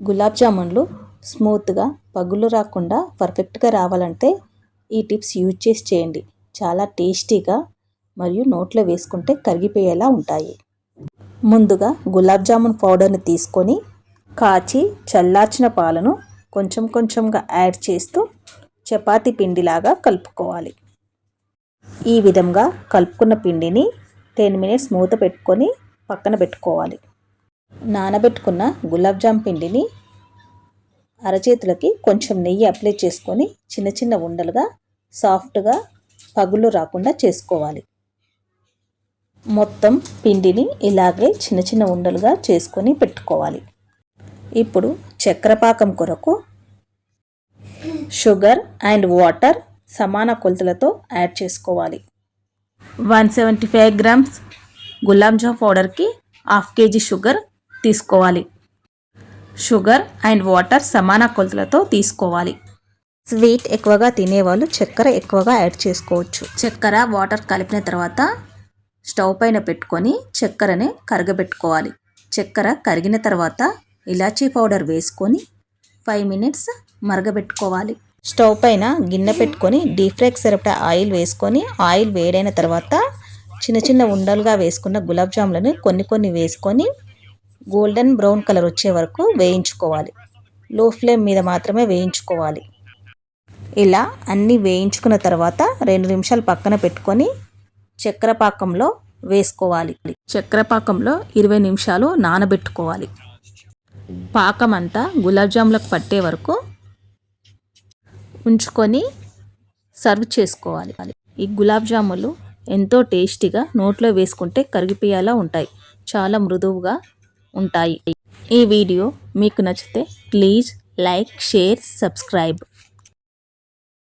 గులాబ్ జామున్లు స్మూత్గా పగులు రాకుండా పర్ఫెక్ట్గా రావాలంటే ఈ టిప్స్ యూజ్ చేసి చేయండి. చాలా టేస్టీగా మరియు నోట్లో వేసుకుంటే కరిగిపోయేలా ఉంటాయి. ముందుగా గులాబ్ జామున్ పౌడర్ని తీసుకొని కాచి చల్లార్చిన పాలను కొంచెం కొంచెంగా యాడ్ చేస్తూ చపాతీ పిండిలాగా కలుపుకోవాలి. ఈ విధంగా కలుపుకున్న పిండిని టెన్ మినిట్స్ మూత పెట్టుకొని పక్కన పెట్టుకోవాలి. నానబెట్టుకున్న గులాబ్ జామ్ పిండిని అరచేతులకి కొంచెం నెయ్యి అప్లై చేసుకొని చిన్న చిన్న ఉండలుగా సాఫ్ట్గా పగులు రాకుండా చేసుకోవాలి. మొత్తం పిండిని ఇలాగే చిన్న చిన్న ఉండలుగా చేసుకొని పెట్టుకోవాలి. ఇప్పుడు చక్రపాకం కొరకు షుగర్ అండ్ వాటర్ సమాన కొలతలతో యాడ్ చేసుకోవాలి. One seventy five grams gulab jam పౌడర్కి half KG sugar తీసుకోవాలి. షుగర్ అండ్ వాటర్ సమాన కొలతలతో తీసుకోవాలి. స్వీట్ ఎక్కువగా తినేవాళ్ళు చక్కెర ఎక్కువగా యాడ్ చేసుకోవచ్చు. చక్కెర వాటర్ కలిపిన తర్వాత స్టవ్ పైన పెట్టుకొని చక్కెరని కరగబెట్టుకోవాలి. చక్కెర కరిగిన తర్వాత ఇలాచీ పౌడర్ వేసుకొని ఫైవ్ మినిట్స్ మరగబెట్టుకోవాలి. స్టవ్ పైన గిన్నె పెట్టుకొని డీప్ ఫ్రైకి సరిపడా ఆయిల్ వేసుకొని ఆయిల్ వేడైన తర్వాత చిన్న చిన్న ఉండలుగా వేసుకున్న గులాబ్ జాములను కొన్ని కొన్ని వేసుకొని గోల్డెన్ బ్రౌన్ కలర్ వచ్చే వరకు వేయించుకోవాలి. లో ఫ్లేమ్ మీద మాత్రమే వేయించుకోవాలి. ఇలా అన్నీ వేయించుకున్న తర్వాత రెండు నిమిషాలు పక్కన పెట్టుకొని చక్కెర పాకంలో వేసుకోవాలి. చక్కెర పాకంలో ఇరవై నిమిషాలు నానబెట్టుకోవాలి. పాకం అంతా గులాబ్ జాములకు పట్టే వరకు ఉంచుకొని సర్వ్ చేసుకోవాలి. ఈ గులాబ్ జాములు ఎంతో టేస్టీగా నోట్లో వేసుకుంటే కరిగిపోయేలా ఉంటాయి. చాలా మృదువుగా ఉంటాయి. ఈ వీడియో మీకు నచ్చితే ప్లీజ్ లైక్ షేర్ సబ్స్క్రైబ్.